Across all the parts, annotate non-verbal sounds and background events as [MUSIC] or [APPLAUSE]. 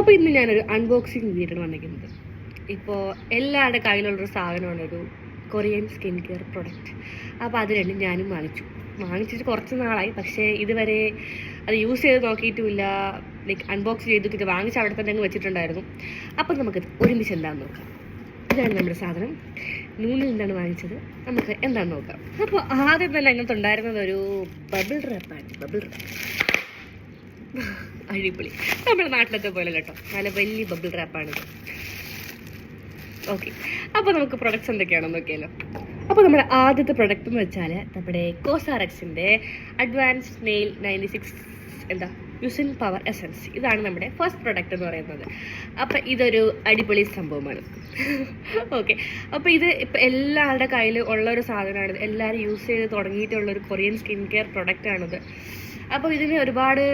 അപ്പോൾ ഇന്ന് ഞാനൊരു അൺബോക്സിങ് വീഡിയോ വന്നിരിക്കുന്നത്. ഇപ്പോൾ എല്ലാവരുടെ കയ്യിലുള്ളൊരു സാധനമാണ് ഒരു കൊറിയൻ സ്കിൻ കെയർ പ്രൊഡക്റ്റ് അപ്പോൾ അത് രണ്ടും ഞാനും വാങ്ങിച്ചു. വാങ്ങിച്ചിട്ട് കുറച്ച് നാളായി. പക്ഷേ ഇതുവരെ അത് യൂസ് ചെയ്ത് നോക്കിയിട്ടുമില്ല. ലൈക്ക് അൺബോക്സ് ചെയ്തിട്ട് വാങ്ങിച്ച് അവിടെ തന്നെ അങ്ങ് വെച്ചിട്ടുണ്ടായിരുന്നു. അപ്പം നമുക്ക് ഒരുമിച്ച് എന്താണെന്ന് നോക്കാം. ഇതാണ് നമ്മുടെ സാധനം. നൂണിൽ നിന്നാണ് വാങ്ങിച്ചത്. നമുക്ക് എന്താണെന്ന് നോക്കാം. അപ്പോൾ ആദ്യം തന്നെ അതിനകത്ത് ഉണ്ടായിരുന്നത് ഒരു ബബിൾ റാപ്പാണ് ബബിൾ റാപ്പ് അടിപൊളി. നമ്മുടെ നാട്ടിലത്തെ പോലെ കേട്ടോ. നല്ല വലിയ ബബിൾ റാപ്പാണിത് ഓക്കെ അപ്പോൾ നമുക്ക് പ്രൊഡക്ട്സ് എന്തൊക്കെയാണെന്ന് നോക്കിയാലോ. അപ്പോൾ നമ്മുടെ ആദ്യത്തെ പ്രൊഡക്റ്റ് എന്ന് വെച്ചാൽ നമ്മുടെ കോസാറക്സിന്റെ അഡ്വാൻസ് നെയിൽ നയന്റി സിക്സ് എന്താ? യുസിൻ പവർ എസൻസ് ഇതാണ് നമ്മുടെ ഫസ്റ്റ് പ്രൊഡക്റ്റ് എന്ന് പറയുന്നത്. അപ്പോൾ ഇതൊരു അടിപൊളി സംഭവമാണ്. ഓക്കെ അപ്പോൾ ഇത് ഇപ്പം എല്ലാവരുടെ കയ്യിൽ ഉള്ള ഒരു സാധനമാണ് എല്ലാവരും യൂസ് ചെയ്ത് തുടങ്ങിയിട്ടുള്ള ഒരു കൊറിയൻ സ്കിൻ കെയർ പ്രൊഡക്റ്റാണിത് അപ്പോൾ ഇതിന് ഒരുപാട്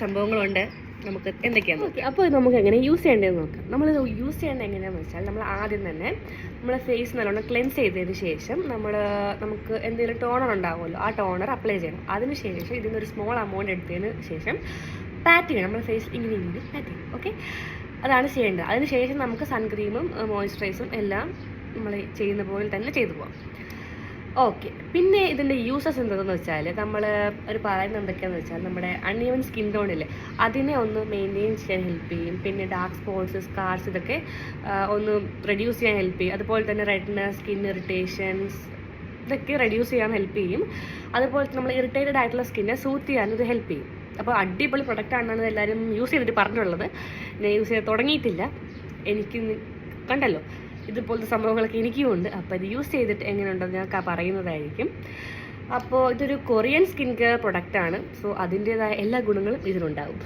സംഭവങ്ങളുണ്ട്. നമുക്ക് എന്തൊക്കെയാണ് ഓക്കെ അപ്പോൾ ഇത് നമുക്ക് എങ്ങനെ യൂസ് ചെയ്യേണ്ടതെന്ന് നോക്കാം. നമ്മൾ ഇത് യൂസ് ചെയ്യേണ്ടത് എങ്ങനെയാണെന്ന് വെച്ചാൽ നമ്മൾ ആദ്യം തന്നെ നമ്മളെ ഫേസ് നല്ലോണം ക്ലെൻസ് ചെയ്തതിന് ശേഷം നമ്മൾ നമുക്ക് എന്തെങ്കിലും ടോണർ ഉണ്ടാവുമല്ലോ ആ ടോണർ അപ്ലൈ ചെയ്യണം. അതിന് ശേഷം ഇതിന്റെ ഒരു സ്മോൾ എമൗണ്ട് എടുത്തതിന് ശേഷം പാറ്റ് ചെയ്യണം. നമ്മുടെ ഫേസ് ഇങ്ങനെ ഇങ്ങനെ പാറ്റ് ചെയ്യണം. ഓക്കെ അതാണ് ചെയ്യേണ്ടത്. അതിനുശേഷം നമുക്ക് സൺക്രീമും മോയ്സ്ചറൈസും എല്ലാം നമ്മൾ ചെയ്യുന്ന പോലെ തന്നെ ചെയ്തു പോകാം ഓക്കെ. പിന്നെ ഇതിന്റെ യൂസസ് എന്താണെന്ന് വെച്ചാൽ നമ്മൾ ഒരു പറയുന്നത് എന്തൊക്കെയാണെന്ന് വെച്ചാൽ നമ്മുടെ അൺഈവൻ സ്കിൻ ടോണില്ലേ അതിനെ ഒന്ന് മെയിന്റെയിൻ ചെയ്യാൻ ഹെൽപ്പ് ചെയ്യും. പിന്നെ ഡാർക്ക് സ്പോട്സ് സ്കാർസ് ഇതൊക്കെ ഒന്ന് റെഡ്യൂസ് ചെയ്യാൻ ഹെൽപ്പ് ചെയ്യും. അതുപോലെ തന്നെ റെഡ്നെസ് സ്കിൻ ഇറിറ്റേഷൻസ് ഇതൊക്കെ റെഡ്യൂസ് ചെയ്യാൻ ഹെൽപ്പ് ചെയ്യും. അതുപോലെ നമ്മൾ ഇറിറ്റേറ്റഡ് ആയിട്ടുള്ള സ്കിന്നെ സൂത്ത് ചെയ്യാൻ ഇത് ഹെൽപ്പ് ചെയ്യും. അപ്പോൾ അടിപൊളി പ്രൊഡക്റ്റ് ആണെന്നാണ് എല്ലാവരും യൂസ് ചെയ്തിട്ട് പറഞ്ഞുള്ളത് ഞാൻ യൂസ് ചെയ്ത് തുടങ്ങിയിട്ടില്ല. എനിക്ക് കണ്ടല്ലോ? ഇതുപോലത്തെ സംഭവങ്ങളൊക്കെ എനിക്കും ഉണ്ട്. അപ്പോൾ ഇത് യൂസ് ചെയ്തിട്ട് എങ്ങനെയുണ്ടെന്ന് ഞാൻ പറയുന്നതായിരിക്കും. അപ്പോൾ ഇതൊരു കൊറിയൻ സ്കിൻ കെയർ പ്രൊഡക്റ്റ് ആണ്. സോ അതിന്റെതായ എല്ലാ ഗുണങ്ങളും ഇതിനുണ്ടാവും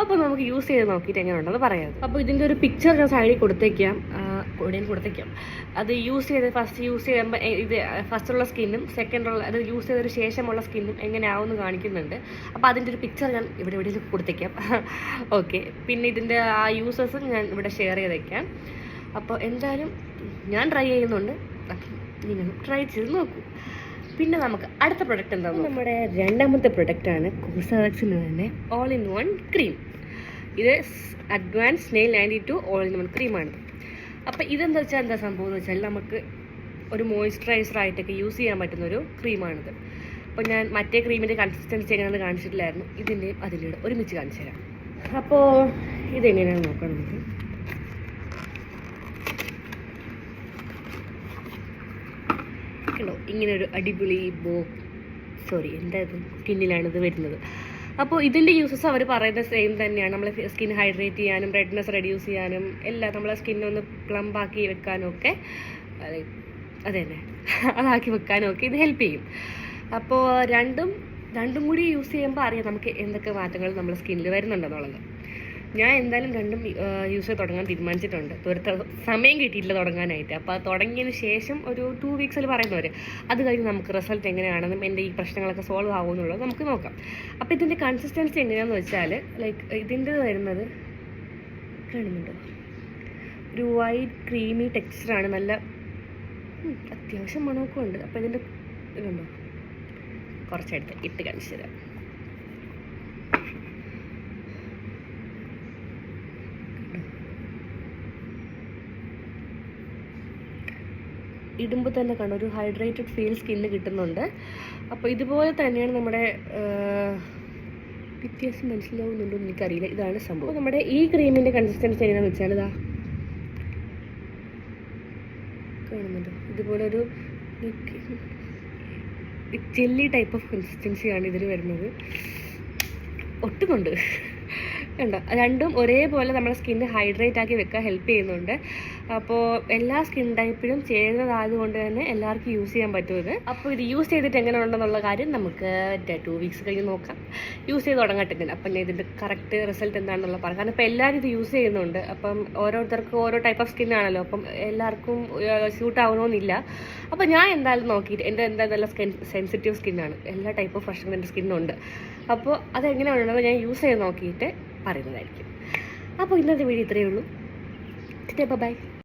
അപ്പോൾ നമുക്ക് യൂസ് ചെയ്ത് നോക്കിയിട്ട് എങ്ങനെയുണ്ടെന്ന് പറയാം. അപ്പോൾ ഇതിന്റെ ഒരു പിക്ചർ ഞാൻ സൈഡിൽ കൊടുത്തേക്കാം. ഇവിടെയും കൊടുത്തേക്കാം. അത് യൂസ് ചെയ്ത് ഫസ്റ്റ് യൂസ് ചെയ്യുമ്പോൾ ഇത് ഫസ്റ്റുള്ള സ്കിന്നും സെക്കൻഡുള്ള അത് യൂസ് ചെയ്തതിന് ശേഷമുള്ള സ്കിന്നും എങ്ങനെയാവുമെന്ന് കാണിക്കുന്നുണ്ട്. അപ്പോൾ അതിന്റെ ഒരു പിക്ചർ ഞാൻ ഇവിടെ ഇവിടെ കൊടുത്തേക്കാം. [LAUGHS] ഓക്കെ പിന്നെ ഇതിന്റെ ആ യൂസസും ഞാൻ ഇവിടെ ഷെയർ ചെയ്തേക്കാം. അപ്പോൾ എന്തായാലും ഞാൻ ട്രൈ ചെയ്യുന്നുണ്ട്. നിങ്ങൾ ട്രൈ ചെയ്ത് നോക്കൂ. പിന്നെ നമുക്ക് അടുത്ത പ്രൊഡക്റ്റ് എന്താണ് നമ്മുടെ രണ്ടാമത്തെ പ്രൊഡക്റ്റാണ് കോസാക്സിന് തന്നെ ഓൾ ഇൻ വൺ ക്രീം ഇത് advance snail ninety two all in one ക്രീമാണ് അപ്പോൾ ഇതെന്താ വെച്ചാൽ എന്താ സംഭവം എന്ന് വെച്ചാൽ നമുക്ക് ഒരു മോയ്സ്ചറൈസർ ആയിട്ടൊക്കെ യൂസ് ചെയ്യാൻ പറ്റുന്ന ഒരു ക്രീമാണിത്. അപ്പോൾ ഞാൻ മറ്റേ ക്രീമിന്റെ കൺസിസ്റ്റൻസി എങ്ങനെയാണെന്ന് കാണിച്ചിട്ടില്ലായിരുന്നു. ഇതിന്റെയും അതിലൂടെ ഒരുമിച്ച് കാണിച്ചു തരാം. അപ്പോൾ ഇതെങ്ങനെയാണ് നോക്കാം നമുക്ക്. ഇങ്ങനെ ഒരു അടിപൊളി ബോ സോറി എന്താ ഇത്? സ്കിന്നിലാണ് ഇത് വരുന്നത്. അപ്പോൾ ഇതിന്റെ യൂസസ് അവർ പറയുന്നത് സെയിം തന്നെയാണ്. നമ്മളെ സ്കിൻ ഹൈഡ്രേറ്റ് ചെയ്യാനും റെഡ്നെസ് റെഡ്യൂസ് ചെയ്യാനും എല്ലാം നമ്മളെ സ്കിന്നൊന്ന് പ്ലംബാക്കി വെക്കാനും ഒക്കെ അതെ തന്നെ [LAUGHS] അതാക്കി വെക്കാനും ഒക്കെ ഇത് ഹെൽപ്പ് ചെയ്യും. അപ്പോൾ രണ്ടും രണ്ടും കൂടി യൂസ് ചെയ്യുമ്പോൾ അറിയാം നമുക്ക് എന്തൊക്കെ മാറ്റങ്ങൾ നമ്മുടെ സ്കിന്നിൽ വരുന്നുണ്ടെന്നുള്ളത്. ഞാൻ എന്തായാലും രണ്ടും യൂസ് തുടങ്ങാൻ തീരുമാനിച്ചിട്ടുണ്ട്. ഇതുവരെ സമയം കിട്ടിയിട്ടില്ല തുടങ്ങാനായിട്ട്. അപ്പോൾ അത് തുടങ്ങിയതിന് ശേഷം ഒരു ടു വീക്സിൽ പറയുന്നവർ അത് കഴിഞ്ഞ് നമുക്ക് റിസൾട്ട് എങ്ങനെയാണെന്നും എന്റെ ഈ പ്രശ്നങ്ങളൊക്കെ സോൾവ് ആകുമെന്നുള്ളത് നമുക്ക് നോക്കാം. അപ്പോൾ ഇതിന്റെ കൺസിസ്റ്റൻസി എങ്ങനെയാണെന്ന് വെച്ചാൽ ലൈക്ക് ഇതിന്റെ വരുന്നത് കാണുന്നുണ്ടോ? ഒരു വൈറ്റ് ക്രീമി ടെക്സ്ചറാണ് നല്ല അത്യാവശ്യം മണമൊക്കെ ഉണ്ട്. അപ്പോൾ ഇതിന്റെ ഇതുണ്ടോ? കുറച്ചെടുത്ത് ഇട്ട് കാണിച്ചു തരാം. ഇടുമ്പോൾ തന്നെ കാണും ഒരു ഹൈഡ്രേറ്റഡ് ഫീൽ സ്കിന്ന് കിട്ടുന്നുണ്ട്. അപ്പോൾ ഇതുപോലെ തന്നെയാണ് നമ്മുടെ വ്യത്യാസം മനസ്സിലാവുന്നുണ്ടോ എന്ന് എനിക്കറിയില്ല. ഇതാണ് സംഭവം. നമ്മുടെ ഈ ക്രീമിന്റെ കൺസിസ്റ്റൻസി എങ്ങനെയാണെന്ന് വെച്ചാൽ ഇതാ. കാണുന്നുണ്ടോ? ഇതുപോലെ ഒരു ജെല്ലി ടൈപ്പ് ഓഫ് കൺസിസ്റ്റൻസിയാണ് ഇതിൽ വരുന്നത്. ഒട്ടുമുണ്ട്. കണ്ടോ രണ്ടും ഒരേപോലെ നമ്മുടെ സ്കിന്ന് ഹൈഡ്രേറ്റ് ആക്കി വെക്കാൻ ഹെൽപ്പ് ചെയ്യുന്നുണ്ട്. അപ്പോൾ എല്ലാ സ്കിൻ ടൈപ്പിലും ചേരുന്നതായതുകൊണ്ട് തന്നെ എല്ലാവർക്കും യൂസ് ചെയ്യാൻ പറ്റും ഇത്. അപ്പോൾ ഇത് യൂസ് ചെയ്തിട്ട് എങ്ങനെ ഉണ്ടെന്നുള്ള കാര്യം നമുക്ക് ടു വീക്സ് കഴിഞ്ഞ് നോക്കാം. യൂസ് ചെയ്ത് തുടങ്ങട്ടെ അപ്പം ഞാൻ ഇതിന്റെ കറക്റ്റ് റിസൾട്ട് എന്താണെന്നുള്ള പറയാം. കാരണം ഇപ്പോൾ എല്ലാവരും ഇത് യൂസ് ചെയ്യുന്നുണ്ട്. അപ്പം ഓരോരുത്തർക്കും ഓരോ ടൈപ്പ് ഓഫ് സ്കിന്നാണല്ലോ അപ്പം എല്ലാവർക്കും സ്യൂട്ട് ആവണമെന്നില്ല അപ്പോൾ ഞാൻ എന്തായാലും നോക്കിയിട്ട് എന്റെ എന്താ നല്ല സ്കിൻ സെൻസിറ്റീവ് സ്കിന്നാണ് എല്ലാ ടൈപ്പ് ഓഫ് പ്രശ്നങ്ങളും എന്റെ സ്കിന്നുണ്ട് അപ്പോൾ അതെങ്ങനെയാണെന്ന് ഞാൻ യൂസ് ചെയ്ത് നോക്കിയിട്ട് പറയുന്നതായിരിക്കും. അപ്പോൾ ഇന്നത്തെ വീഡിയോ ഇത്രയേ ഉള്ളൂ. ബൈ